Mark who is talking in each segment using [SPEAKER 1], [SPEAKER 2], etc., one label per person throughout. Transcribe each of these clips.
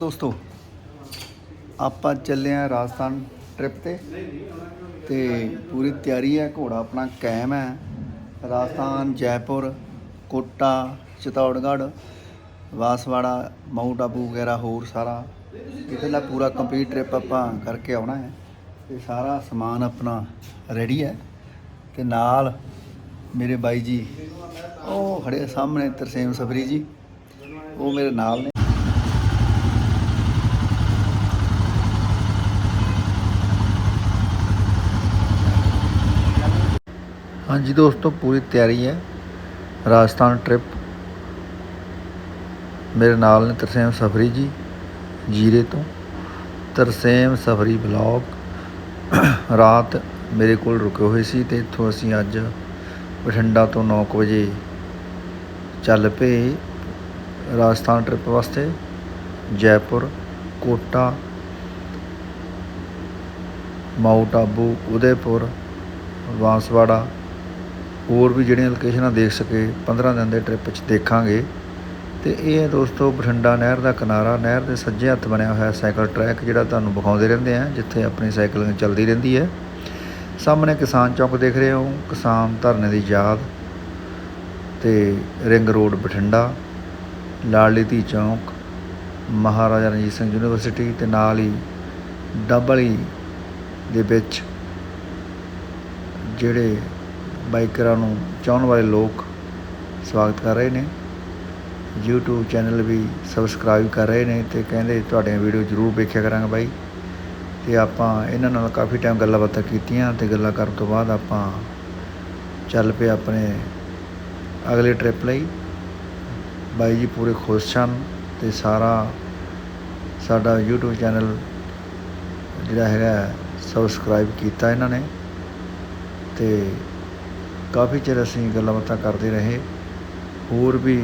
[SPEAKER 1] ਦੋਸਤੋ, ਆਪਾਂ ਚੱਲੇ ਆ ਰਾਜਸਥਾਨ ਟ੍ਰਿਪ ਤੇ ਤੇ ਪੂਰੀ ਤਿਆਰੀ ਹੈ, ਘੋੜਾ ਆਪਣਾ ਕਾਇਮ ਹੈ। ਰਾਜਸਥਾਨ, ਜੈਪੁਰ, ਕੋਟਾ, ਚਿਤੌੜਗੜ੍ਹ, ਵਾਸਵਾੜਾ, ਮਾਊਂਟ ਆਬੂ ਵਗੈਰਾ ਹੋਰ ਸਾਰਾ। ਇਹਦਾ ਪੂਰਾ ਕੰਪਲੀਟ ਟ੍ਰਿਪ ਆਪਾਂ ਕਰਕੇ ਆਉਣਾ ਹੈ ਤੇ ਸਾਰਾ ਸਮਾਨ ਆਪਣਾ ਰੈਡੀ ਹੈ। ਤੇ ਨਾਲ ਮੇਰੇ ਬਾਈ ਜੀ, ਉਹ ਖੜੇ ਸਾਹਮਣੇ ਤਰਸੇਮ ਸਬਰੀ ਜੀ। ਉਹ ਮੇਰੇ ਨਾਲ ਨੇ। ਹਾਂਜੀ ਦੋਸਤੋ, ਪੂਰੀ ਤਿਆਰੀ ਹੈ। ਰਾਜਸਥਾਨ ਟ੍ਰਿਪ ਮੇਰੇ ਨਾਲ ਨੇ ਤਰਸੇਮ ਸਫਰੀ ਜੀ, ਜੀਰੇ ਤੋਂ। ਤਰਸੇਮ ਸਫਰੀ ਬਲੌਗ ਰਾਤ ਮੇਰੇ ਕੋਲ ਰੁਕੇ ਹੋਏ ਸੀ ਤੇ ਇੱਥੋਂ ਅਸੀਂ ਅੱਜ ਬਠਿੰਡਾ ਤੋਂ 9 ਕੁ ਵਜੇ ਚੱਲ ਪਏ ਰਾਜਸਥਾਨ ਟ੍ਰਿਪ ਵਾਸਤੇ। ਜੈਪੁਰ, ਕੋਟਾ, ਮਾਊਂਟ ਆਬੂ, ਉਦੈਪੁਰ, ਬਾਂਸਵਾੜਾ ਹੋਰ ਵੀ ਜਿਹੜੀਆਂ ਲੋਕੇਸ਼ਨਾਂ ਦੇਖ ਸਕੇ 15 ਦਿਨ ਦੇ ਟ੍ਰਿਪ 'ਚ ਦੇਖਾਂਗੇ। ਤੇ ਇਹ ਹੈ ਦੋਸਤੋ, ਬਠਿੰਡਾ ਨਹਿਰ ਦਾ ਕਿਨਾਰਾ। ਨਹਿਰ ਦੇ ਸੱਜੇ ਹੱਥ ਬਣਿਆ ਹੋਇਆ ਸਾਈਕਲ ਟਰੈਕ ਜਿਹੜਾ ਤੁਹਾਨੂੰ ਵਿਖਾਉਂਦੇ ਰਹਿੰਦੇ ਆ ਜਿੱਥੇ ਆਪਣੀ ਸਾਈਕਲਿੰਗ ਚੱਲਦੀ ਰਹਿੰਦੀ ਹੈ। ਸਾਹਮਣੇ ਕਿਸਾਨ ਚੌਕ ਦੇਖ ਰਹੇ ਹੋ, ਕਿਸਾਨ ਧਰਨੇ ਦੀ ਯਾਦ ਤੇ ਰਿੰਗ ਰੋਡ ਬਠਿੰਡਾ ਲਾਡਲੀ ਧੀ ਚੌਂਕ, ਮਹਾਰਾਜਾ ਰਣਜੀਤ ਸਿੰਘ ਯੂਨੀਵਰਸਿਟੀ ਤੇ ਨਾਲ ਹੀ ਡੱਬਲੀ ਦੇ ਵਿੱਚ ਜਿਹੜੇ ਬਾਈਕਰਾਂ ਨੂੰ ਚਾਹਣ ਵਾਲੇ ਲੋਕ ਸਵਾਗਤ ਕਰ ਰਹੇ ਨੇ। YouTube ਚੈਨਲ ਵੀ ਸਬਸਕ੍ਰਾਈਬ ਕਰ ਰਹੇ ਨੇ ਤੇ ਕਹਿੰਦੇ ਤੁਹਾਡੀਆਂ ਵੀਡੀਓ ਜ਼ਰੂਰ ਵੇਖਿਆ ਕਰਾਂਗੇ ਬਾਈ। ਤੇ ਆਪਾਂ ਇਹਨਾਂ ਨਾਲ ਕਾਫੀ ਟਾਈਮ ਗੱਲਾਂ ਬਾਤਾਂ ਕੀਤੀਆਂ ਤੇ ਗੱਲਾਂ ਕਰਨ ਤੋਂ ਬਾਅਦ ਆਪਾਂ ਚੱਲ ਪਏ ਆਪਣੇ ਅਗਲੇ ਟ੍ਰਿਪ ਲਈ। ਬਾਈ ਜੀ ਪੂਰੇ ਖੁਸ਼ ਹਨ ਤੇ ਸਾਰਾ ਸਾਡਾ YouTube ਚੈਨਲ ਜਿਹੜਾ ਹੈਗਾ ਸਬਸਕ੍ਰਾਈਬ ਕੀਤਾ ਇਹਨਾਂ ਨੇ। ਤੇ ਕਾਫੀ ਚਿਰ ਅਸੀਂ ਗੱਲਾਂ ਬਾਤਾਂ ਕਰਦੇ ਰਹੇ। ਹੋਰ ਵੀ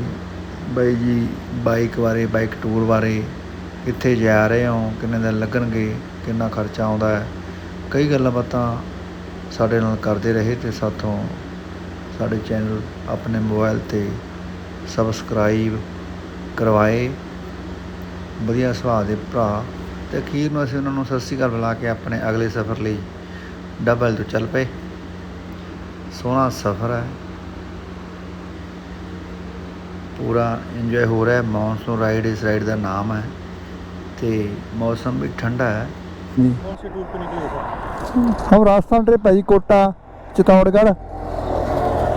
[SPEAKER 1] ਬਾਈ ਜੀ ਬਾਈਕ ਬਾਰੇ ਬਾਈਕ ਟੂਰ ਬਾਰੇ, ਕਿੱਥੇ ਜਾ ਰਹੇ ਹੋ, ਕਿੰਨੇ ਦਿਨ ਲੱਗਣਗੇ, ਕਿੰਨਾ ਖਰਚਾ ਆਉਂਦਾ ਹੈ, ਕਈ ਗੱਲਾਂ ਬਾਤਾਂ ਸਾਡੇ ਨਾਲ ਕਰਦੇ ਰਹੇ ਤੇ ਸਾਥੋਂ ਸਾਡੇ ਚੈਨਲ ਆਪਣੇ ਮੋਬਾਈਲ ਤੇ ਸਬਸਕ੍ਰਾਈਬ ਕਰਵਾਏ। ਵਧੀਆ ਸੁਭਾਅ ਦੇ ਭਰਾ ਤੇ ਅਖੀਰ ਨੂੰ ਅਸੀਂ ਉਹਨਾਂ ਨੂੰ ਸਤਿ ਸ਼੍ਰੀ ਅਕਾਲ ਬੁਲਾ ਕੇ ਆਪਣੇ ਅਗਲੇ ਸਫ਼ਰ ਲਈ ਡਬਲ ਤੋਂ ਚੱਲ ਪਏ। ਸੋਹਣਾ ਸਫ਼ਰ ਹੈ ਪੂਰਾ ਇੰਜੋਏ ਹੋ ਰਿਹਾ ਹੈ ਮੌਨਸੂਨ ਰਾਈਡ ਇਸ ਰਾਈਡ ਦਾ ਨਾਮ ਹੈ ਤੇ ਮੌਸਮ ਵੀ ਠੰਡਾ ਹੈ ਜੀ
[SPEAKER 2] कौन से टूर पे निकले सर
[SPEAKER 1] हम राजस्थान ट्रिप है जी कोटा चित्तौड़गढ़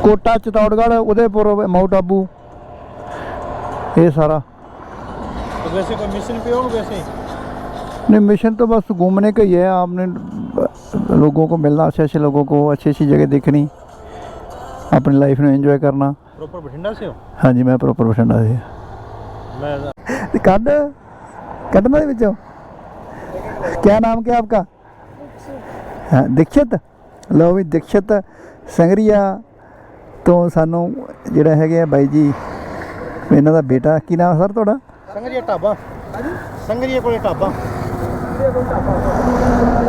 [SPEAKER 1] कोटा चित्तौड़गढ़ उदयपुर माउंट आबू ये सारा
[SPEAKER 2] तो वैसे कोई मिशन पे हो वैसे ही
[SPEAKER 1] नहीं मिशन तो बस घूमने का ही है आपने लोगों को मिलना अच्छे अच्छे लोगों को अच्छी अच्छी जगह देखनी ਆਪਣੀ ਲਾਈਫ ਨੂੰ ਇੰਜੋਏ
[SPEAKER 2] ਕਰਨਾ। ਪ੍ਰੋਪਰ ਬਠਿੰਡਾ ਸੇ
[SPEAKER 1] ਹੋ ਹਾਂਜੀ ਮੈਂ ਪ੍ਰੋਪਰ ਬਠਿੰਡਾ ਸੀ।
[SPEAKER 2] ਮੈਂ
[SPEAKER 1] ਤੇ ਕੱਢ ਕੱਢਣਾ ਦੇ ਵਿੱਚੋਂ। ਕੀ ਨਾਮ ਕੀ ਆਪਕਾ? ਹਾਂ ਦਿਖਿਤ ਲਓ ਵੀ ਦਿਖਿਤ ਸੰਗਰੀਆ ਤੋਂ ਸਾਨੂੰ ਜਿਹੜਾ ਹੈਗੇ ਆ ਬਾਈ ਜੀ ਇਹਨਾਂ ਦਾ ਬੇਟਾ। ਕੀ ਨਾਮ ਸਰ ਤੁਹਾਡਾ?
[SPEAKER 2] ਸੰਗਰੀਆ ਢਾਬਾ। ਸੰਗਰੀਆ ਕੋਲੇ ਢਾਬਾ।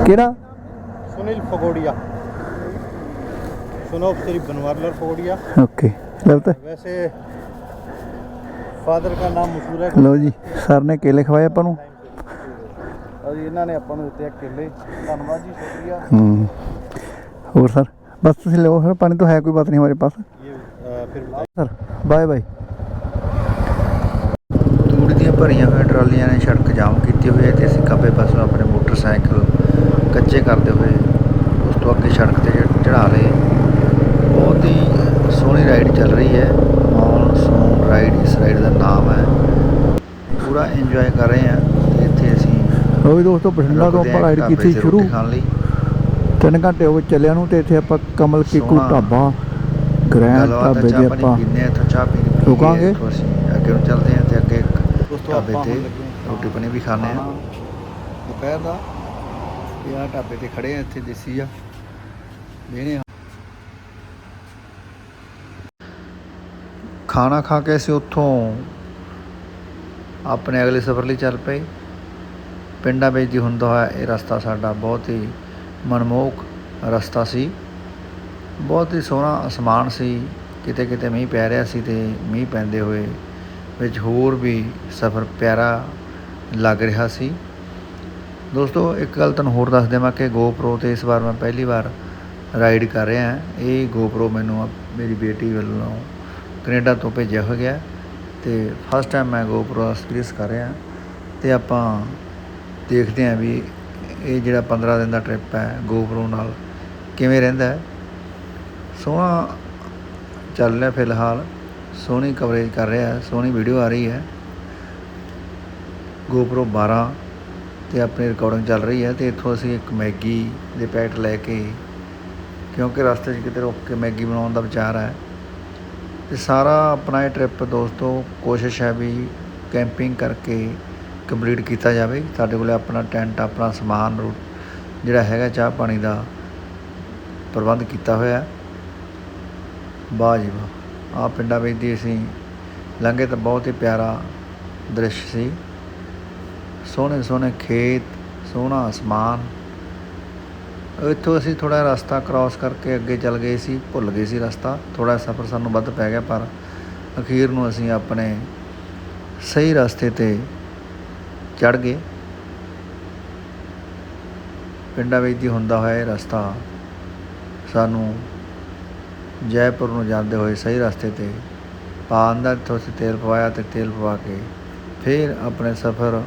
[SPEAKER 1] ਕਿਹੜਾ?
[SPEAKER 2] ਸੁਨੀਲ ਫਗੋੜੀਆ। ਸੁਨੋ ਤੇਰੀ ਬਨਵਾਰਲਰ ਫੋੜਿਆ
[SPEAKER 1] ਓਕੇ ਲੱਗਦਾ
[SPEAKER 2] ਵੈਸੇ ਫਾਦਰ ਦਾ ਨਾਮ ਮਸ਼ਹੂਰ ਹੈ।
[SPEAKER 1] ਲਓ ਜੀ ਸਰ ਨੇ ਕੇਲੇ ਖਵਾਏ ਆਪਾਂ ਨੂੰ।
[SPEAKER 2] ਅਜੀ ਇਹਨਾਂ ਨੇ ਆਪਾਂ ਨੂੰ ਦਿੱਤੇ ਆ ਕੇਲੇ। ਧੰਨਵਾਦ ਜੀ ਸ਼ੁਕਰੀਆ।
[SPEAKER 1] ਹੂੰ ਹੋਰ ਸਰ? ਬਸ ਤੁਸੀਂ ਲਓ ਸਰ ਪਾਣੀ ਤਾਂ ਹੈ ਕੋਈ
[SPEAKER 2] ਬਾਤ ਨਹੀਂ ਹਮਾਰੇ ਪਾਸ।
[SPEAKER 1] Sir bye bye. ਦੂੜ ਦੀਆਂ ਭਰੀਆਂ ਹੋਈਆਂ ਟਰਾਲੀਆਂ ਨੇ ਸੜਕ ਜਾਮ ਕੀਤੀ ਹੋਈ ਹੈ ਤੇ ਅਸੀਂ ਖੱਬੇ ਪਾਸੋਂ ਆਪਣੇ ਮੋਟਰਸਾਈਕਲ ਕੱਚੇ ਕਰਦੇ ਹੋਏ ਉਸ ਤੋਂ ਅੱਗੇ ਸੜਕ ਤੇ ਚੜਾ ਲਏ ਸੋਹਣੀ ਰਾਈਡ ਚੱਲ ਰਹੀ ਹੈ। ਮੌਨਸੂਨ ਰਾਈਡ ਇਸ ਰਾਈਡ ਦਾ ਨਾਮ ਹੈ। ਪੂਰਾ ਇੰਜੋਏ ਕਰ ਰਹੇ ਹਾਂ। ਤੇ ਇੱਥੇ ਅਸੀਂ
[SPEAKER 3] ਉਹ ਵੀ ਦੋਸਤੋ ਬਠਿੰਡਾ ਤੋਂ ਆਪਾਂ ਰਾਈਡ ਕੀਤੀ ਸ਼ੁਰੂ। 3 ਘੰਟੇ ਹੋ ਗਏ ਚੱਲਿਆ ਨੂੰ ਤੇ ਇੱਥੇ ਆਪਾਂ ਕਮਲ ਕੀਕੂ। ਢਾਬਾ ਗ੍ਰੈਂਡ ਢਾਬੇ
[SPEAKER 1] ਚਾਹ
[SPEAKER 3] ਦੇ ਆਪਾਂ ਰੁਕਾਂਗੇ।
[SPEAKER 1] ਅੱਗੇ ਨੂੰ ਚੱਲਦੇ ਹਾਂ ਤੇ ਅੱਗੇ ਢਾਬੇ ਤੇ ਰੋਟੀ ਪਾਣੀ ਵੀ ਖਾਣੇ ਆ ਦੁਪਹਿਰ ਦਾ। ਇਹ ਆ ਢਾਬੇ ਤੇ ਖੜੇ ਆ ਇੱਥੇ ਦੇਸੀ ਆ। ਲੈਣੇ ਖਾਣਾ ਖਾ ਕੇ ਅਸੀਂ ਉੱਥੋਂ ਆਪਣੇ ਅਗਲੇ ਸਫ਼ਰ ਲਈ ਚੱਲ ਪਏ। ਪਿੰਡਾਂ ਵਿੱਚ ਦੀ ਹੁੰਦਾ ਹੋਇਆ, ਇਹ ਰਸਤਾ ਸਾਡਾ ਬਹੁਤ ਹੀ ਮਨਮੋਹਕ ਰਸਤਾ ਸੀ। ਬਹੁਤ ਹੀ ਸੋਹਣਾ ਅਸਮਾਨ ਸੀ। ਕਿਤੇ ਕਿਤੇ ਮੀਂਹ ਪੈ ਰਿਹਾ ਸੀ ਤੇ ਮੀਂਹ ਪੈਂਦੇ ਹੋਏ ਵਿੱਚ ਹੋਰ ਵੀ ਸਫ਼ਰ ਪਿਆਰਾ ਲੱਗ ਰਿਹਾ ਸੀ। ਦੋਸਤੋ, ਇੱਕ ਗੱਲ ਤੁਹਾਨੂੰ ਹੋਰ ਦੱਸ ਦੇਵਾਂ ਕਿ GoPro ਤੇ ਇਸ ਵਾਰ ਮੈਂ ਪਹਿਲੀ ਵਾਰ ਰਾਈਡ ਕਰ ਰਿਹਾ। ਇਹ GoPro ਮੈਨੂੰ ਮੇਰੀ ਬੇਟੀ ਵੱਲੋਂ ਕੈਨੇਡਾ ਤੋਂ ਭੇਜਿਆ ਹੋ ਗਿਆ ਤੇ ਫਸਟ ਟਾਈਮ ਮੈਂ GoPro ਐਕਸਪੀਰੀਅੰਸ ਕਰ ਰਿਹਾ ਤੇ ਆਪਾਂ ਦੇਖਦੇ ਹਾਂ ਵੀ ਇਹ ਜਿਹੜਾ 15 ਦਿਨ ਦਾ ਟ੍ਰਿਪ ਹੈ ਗੋਪਰੋ ਨਾਲ ਕਿਵੇਂ ਰਹਿੰਦਾ ਸੋਹਣਾ ਚੱਲ ਰਿਹਾ ਫਿਲਹਾਲ, ਸੋਹਣੀ ਕਵਰੇਜ ਕਰ ਰਿਹਾ, ਸੋਹਣੀ ਵੀਡੀਓ ਆ ਰਹੀ ਹੈ। GoPro 12 ਤੇ ਆਪਣੀ ਰਿਕਾਰਡਿੰਗ ਚੱਲ ਰਹੀ ਹੈ ਤੇ ਇੱਥੋਂ ਅਸੀਂ ਇੱਕ ਮੈਗੀ ਦੇ ਪੈਕਟ ਲੈ ਕੇ, ਕਿਉਂਕਿ ਰਸਤੇ 'ਚ ਕਿਤੇ ਰੁਕ ਕੇ ਮੈਗੀ ਬਣਾਉਣ ਦਾ ਵਿਚਾਰ ਹੈ ਇਹ ਸਾਰਾ ਆਪਣਾ ਇਹ ਟ੍ਰਿਪ ਦੋਸਤੋ, ਕੋਸ਼ਿਸ਼ ਹੈ ਵੀ ਕੈਂਪਿੰਗ ਕਰਕੇ ਕੰਪਲੀਟ ਕੀਤਾ ਜਾਵੇ। ਸਾਡੇ ਕੋਲੇ ਆਪਣਾ ਟੈਂਟ ਆਪਣਾ ਸਮਾਨ, ਰੂ- ਜਿਹੜਾ ਹੈਗਾ ਚਾਹ ਪਾਣੀ ਦਾ ਪ੍ਰਬੰਧ ਕੀਤਾ ਹੋਇਆ। ਹੈ ਵਾਹ ਜੀ ਵਾਹ। ਆ ਪਿੰਡਾਂ ਵਿੱਚ ਦੀ ਅਸੀਂ ਲੰਘੇ ਤਾਂ ਬਹੁਤ ਹੀ ਪਿਆਰਾ ਦ੍ਰਿਸ਼ ਸੀ। ਸੋਹਣੇ ਸੋਹਣੇ ਖੇਤ, ਸੋਹਣਾ ਅਸਮਾਨ ਇੱਥੋਂ ਅਸੀਂ ਥੋੜਾ ਰਸਤਾ ਕ੍ਰਾਸ ਕਰਕੇ ਅੱਗੇ ਚੱਲ ਗਏ ਸੀ, ਭੁੱਲ ਗਏ ਸੀ ਰਸਤਾ। ਥੋੜਾ ਸਫ਼ਰ ਸਾਨੂੰ ਵੱਧ ਪੈ ਗਿਆ, ਪਰ ਅਖੀਰ ਨੂੰ ਅਸੀਂ ਆਪਣੇ ਸਹੀ ਰਸਤੇ ਤੇ ਚੜ ਗਏ। ਪਿੰਡਾਂ ਵਿੱਚ ਦੀ ਹੁੰਦਾ ਹੋਇਆ ਇਹ ਰਸਤਾ ਸਾਨੂੰ ਜੈਪੁਰ ਨੂੰ ਜਾਂਦੇ ਹੋਏ ਸਹੀ ਰਸਤੇ ਤੇ ਪਾ ਅੰਦਰ ਇੱਥੋਂ ਅਸੀਂ ਤੇਲ ਪਵਾਇਆ ਤੇ ਤੇਲ ਪਵਾ ਕੇ ਫਿਰ ਆਪਣੇ ਸਫ਼ਰ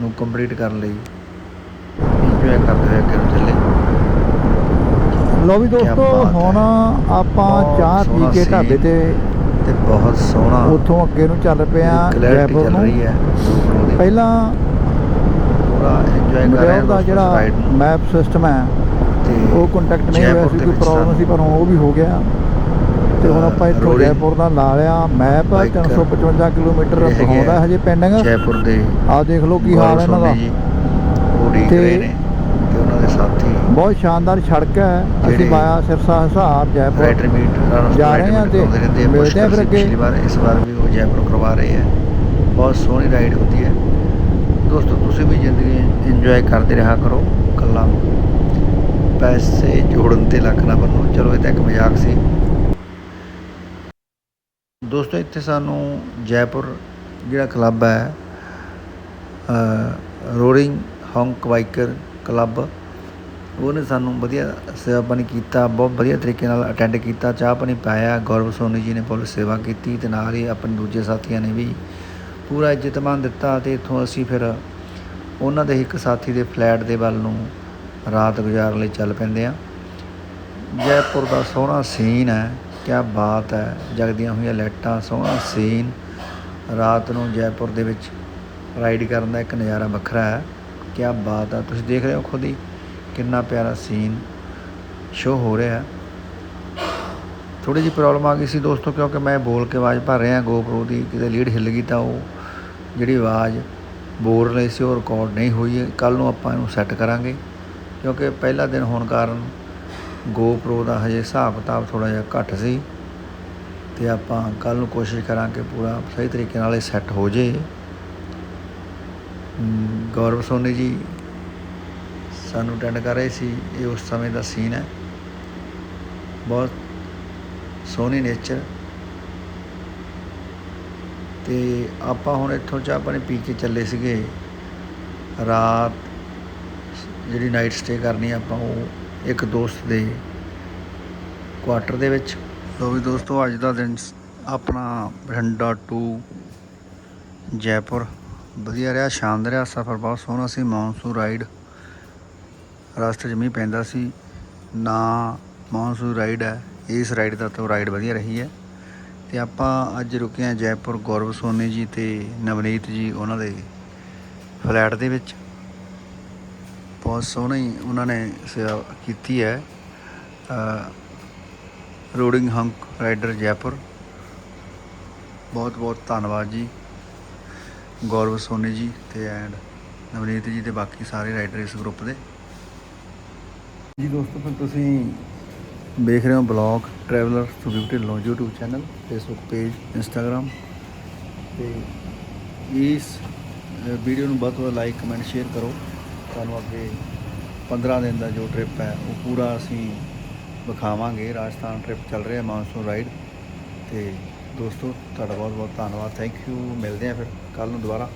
[SPEAKER 1] ਨੂੰ ਕੰਪਲੀਟ ਕਰਨ ਲਈ ਇੰਜੋਏ ਕਰਦੇ ਹੋਏ ਅੱਗੇ ਨੂੰ
[SPEAKER 3] ਲੋ ਵੀ ਦੋਸਤੋ। ਹੁਣ ਆਪਾਂ ਚਾਹ ਪੀ ਕੇ। ਢਾਬੇ ਤੇ
[SPEAKER 1] ਤੇ ਬਹੁਤ ਸੋਹਣਾ
[SPEAKER 3] ਉੱਥੋਂ ਅੱਗੇ ਨੂੰ ਚੱਲ ਪਏ ਆ
[SPEAKER 1] ਕਲੈਰਿਟੀ
[SPEAKER 3] ਜੈਪੁਰ
[SPEAKER 1] ਚੱਲ ਰਹੀ ਹੈ।
[SPEAKER 3] ਪਹਿਲਾਂ
[SPEAKER 1] ਪੂਰਾ ਇੰਜੋਏ ਕਰ ਰਹੇ ਹਾਂ
[SPEAKER 3] ਜਿਹੜਾ ਮੈਪ ਸਿਸਟਮ ਹੈ
[SPEAKER 1] ਤੇ
[SPEAKER 3] ਉਹ ਕੰਟੈਕਟ ਨਹੀਂ ਹੋਇਆ ਸੀ ਕੋਈ ਪ੍ਰੋਬਲਮ ਸੀ ਪਰ ਉਹ ਵੀ ਹੋ ਗਿਆ। ਤੇ ਹੁਣ ਆਪਾਂ ਇੱਥੋਂ ਜੈਪੁਰ ਦਾ ਲਾ ਲਿਆ। ਮੈਪ
[SPEAKER 1] ਬਾਈਕਰ
[SPEAKER 3] 355 ਕਿਲੋਮੀਟਰ ਦਿਖਾਉਂਦਾ ਹਜੇ ਪੈਂਡਿੰਗ।
[SPEAKER 1] ਜੈਪੁਰ ਦੇ
[SPEAKER 3] ਆ ਦੇਖ ਲਓ ਕੀ ਹਾਲ ਹੈ ਇਹਨਾਂ ਦਾ।
[SPEAKER 1] ਉਹ
[SPEAKER 3] ਤੇ
[SPEAKER 1] ਰਹੇ ਨੇ।
[SPEAKER 3] ਬਹੁਤ ਸ਼ਾਨਦਾਰ ਸੜਕ ਹੈ। ਅਸੀਂ via Sirsa Hisar Jaipur
[SPEAKER 1] rider meet
[SPEAKER 3] ਜਾ ਰਹੇ ਹਾਂ ਤੇ ਮਿਲਦੇ ਹਾਂ ਫਿਰ ਅੱਗੇ।
[SPEAKER 1] ਪਿਛਲੀ ਵਾਰ ਇਸ ਵਾਰ ਵੀ ਉਹ ਜੈਪੁਰ ਕਰਵਾ ਰਹੇ ਆ ਬਹੁਤ ਸੋਹਣੀ ਰਾਈਡ ਹੁੰਦੀ ਹੈ। ਦੋਸਤੋ ਤੁਸੀਂ ਵੀ ਜ਼ਿੰਦਗੀ ਇੰਜੋਏ ਕਰਦੇ ਰਿਹਾ ਕਰੋ ਕੱਲਾ ਪੈਸੇ ਜੋੜਨ ਤੇ ਲੱਕ ਨਾ ਬੰਨੋ। ਚਲੋ ਇਹ ਤਾਂ ਇੱਕ ਮਜ਼ਾਕ ਸੀ। ਦੋਸਤੋ ਇੱਥੇ ਸਾਨੂੰ ਜੈਪੁਰ ਜਿਹੜਾ ਕਲੱਬ ਹੈ ਰੋਰਿੰਗ ਹੌਂਕ ਬਾਈਕਰ ਕਲੱਬ ਉਹਨੇ ਸਾਨੂੰ ਵਧੀਆ ਸੇਵਾ ਪਾਣੀ ਕੀਤਾ, ਬਹੁਤ ਵਧੀਆ ਤਰੀਕੇ ਨਾਲ ਅਟੈਂਡ ਕੀਤਾ, ਚਾਹ ਪਾਣੀ ਪਾਇਆ, ਗੌਰਵ ਸੋਨੀ ਜੀ ਨੇ ਬਹੁਤ ਸੇਵਾ ਕੀਤੀ ਤੇ ਨਾਲ ਹੀ ਆਪਣੇ ਦੂਜੇ ਸਾਥੀਆਂ ਨੇ ਵੀ ਪੂਰਾ ਇੱਜ਼ਤਮਾਨ ਦਿੱਤਾ ਤੇ ਇੱਥੋਂ ਅਸੀਂ ਫਿਰ ਉਹਨਾਂ ਦੇ ਇੱਕ ਸਾਥੀ ਦੇ ਫਲੈਟ ਦੇ ਵੱਲ ਨੂੰ ਰਾਤ ਗੁਜ਼ਾਰਨ ਲਈ ਚੱਲ ਪੈਂਦੇ ਆ ਜੈਪੁਰ ਦਾ ਸੋਹਣਾ ਸੀਨ ਹੈ, ਕਿਆ ਬਾਤ ਹੈ, ਜਗਦੀਆਂ ਹੋਈਆਂ ਲਾਈਟਾਂ, ਸੋਹਣਾ ਸੀਨ ਰਾਤ ਨੂੰ ਜੈਪੁਰ ਦੇ ਵਿੱਚ ਰਾਈਡ ਕਰਨ ਦਾ ਇੱਕ ਨਜ਼ਾਰਾ ਵੱਖਰਾ ਹੈ, ਕਿਆ ਬਾਤ ਹੈ, ਤੁਸੀਂ ਦੇਖ ਰਹੇ ਹੋ ਖੁਦ ਹੀ। ਕਿੰਨਾ ਪਿਆਰਾ ਸੀਨ ਸ਼ੋ ਹੋ ਰਿਹਾ। ਹੈ ਥੋੜੀ ਜਿਹੀ ਪ੍ਰੋਬਲਮ ਆ ਗਈ ਸੀ ਦੋਸਤੋ, ਕਿਉਂਕਿ ਮੈਂ ਬੋਲ ਕੇ ਆਵਾਜ਼ ਭਰ ਰਿਹਾ GoPro ਦੀ, ਕਿਤੇ ਲੀਡ ਹਿੱਲ ਗਈ ਤਾਂ ਉਹ ਜਿਹੜੀ ਆਵਾਜ਼ ਬੋਲ ਰਹੀ ਸੀ ਉਹ ਰਿਕਾਰਡ ਨਹੀਂ ਹੋਈ ਕੱਲ ਨੂੰ ਆਪਾਂ ਇਹਨੂੰ ਸੈੱਟ ਕਰਾਂਗੇ, ਕਿਉਂਕਿ ਪਹਿਲਾ ਦਿਨ ਹੋਣ ਕਾਰਨ GoPro ਦਾ ਹਜੇ ਹਿਸਾਬ ਕਿਤਾਬ ਥੋੜਾ ਜਿਹਾ ਘੱਟ ਸੀ ਤੇ ਆਪਾਂ ਕੱਲ ਨੂੰ ਕੋਸ਼ਿਸ਼ ਕਰਾਂਗੇ ਪੂਰਾ ਸਹੀ ਤਰੀਕੇ ਨਾਲ ਇਹ ਸੈੱਟ ਹੋ ਜੇ। ਗੌਰਵ ਸੋਨੀ ਜੀ ਸਾਨੂੰ ਅਟੈਂਡ ਕਰ ਰਹੇ ਸੀ, ਇਹ ਉਸ ਸਮੇਂ ਦਾ ਸੀਨ ਹੈ। ਬਹੁਤ ਸੋਹਣੀ ਨੇਚਰ ਤੇ ਆਪਾਂ ਹੁਣ ਇੱਥੋਂ ਚਾਹ ਪਾਣੀ ਪੀ ਕੇ ਚੱਲੇ ਸੀਗੇ। ਰਾਤ ਜਿਹੜੀ ਨਾਈਟ ਸਟੇ ਕਰਨੀ ਆਪਾਂ, ਉਹ ਇੱਕ ਦੋਸਤ ਦੇ ਕੁਆਟਰ ਦੇ ਵਿੱਚ। ਲੋ ਵੀ ਦੋਸਤੋ, ਅੱਜ ਦਾ ਦਿਨ ਆਪਣਾ ਬਠਿੰਡਾ ਟੂ ਜੈਪੁਰ। ਵਧੀਆ ਰਿਹਾ, ਸ਼ਾਨਦਾਰ ਰਿਹਾ, ਸਫ਼ਰ ਬਹੁਤ ਸੋਹਣਾ ਸੀ ਮੌਨਸੂਨ ਰਾਈਡ ਰਸਤੇ 'ਚ ਮੀਂਹ ਪੈਂਦਾ ਸੀ। ਨਾ ਮੌਨਸੂਨ ਰਾਈਡ ਹੈ। ਇਸ ਰਾਈਡ ਦਾ ਤਾਂ ਰਾਈਡ ਵਧੀਆ ਰਹੀ ਹੈ। ਤੇ ਆਪਾਂ ਅੱਜ ਰੁਕੇ ਹਾਂ ਜੈਪੁਰ ਗੌਰਵ ਸੋਨੀ ਜੀ ਤੇ ਨਵਨੀਤ ਜੀ ਉਹਨਾਂ ਦੇ ਫਲੈਟ ਦੇ ਵਿੱਚ। ਬਹੁਤ ਸੋਹਣੀ ਉਹਨਾਂ ਨੇ ਸੇਵਾ ਕੀਤੀ ਹੈ। Roading hunk rider Jaipur. ਬਹੁਤ ਬਹੁਤ ਧੰਨਵਾਦ ਜੀ। ਗੌਰਵ ਸੋਨੀ ਜੀ ਤੇ ਐਂਡ ਨਵਨੀਤ ਜੀ ਤੇ ਬਾਕੀ ਸਾਰੇ ਰਾਈਡਰ ਇਸ ਗਰੁੱਪ ਦੇ। ਜੀ ਦੋਸਤੋ ਫਿਰ ਤੁਸੀਂ ਵੇਖ ਰਹੇ ਹੋ blog traveller Sukhip Dhillon YouTube channel, Facebook page Instagram ਤੇ ਇਸ ਵੀਡੀਓ ਨੂੰ ਵੱਧ ਤੋਂ ਵੱਧ ਲਾਈਕ ਕਮੈਂਟ ਸ਼ੇਅਰ ਕਰੋ। ਤੁਹਾਨੂੰ ਅੱਗੇ 15 ਦਿਨ ਦਾ ਜੋ ਟ੍ਰਿਪ ਹੈ, ਉਹ ਪੂਰਾ ਅਸੀਂ ਵਿਖਾਵਾਂਗੇ। ਰਾਜਸਥਾਨ ਟ੍ਰਿਪ ਚੱਲ ਰਿਹਾ ਮਾਨਸੂਨ ਰਾਈਡ ਤੇ ਦੋਸਤੋ, ਤੁਹਾਡਾ ਬਹੁਤ ਬਹੁਤ ਧੰਨਵਾਦ। ਥੈਂਕ ਯੂ ਮਿਲਦੇ ਹਾਂ ਫਿਰ ਕੱਲ ਨੂੰ ਦੁਬਾਰਾ।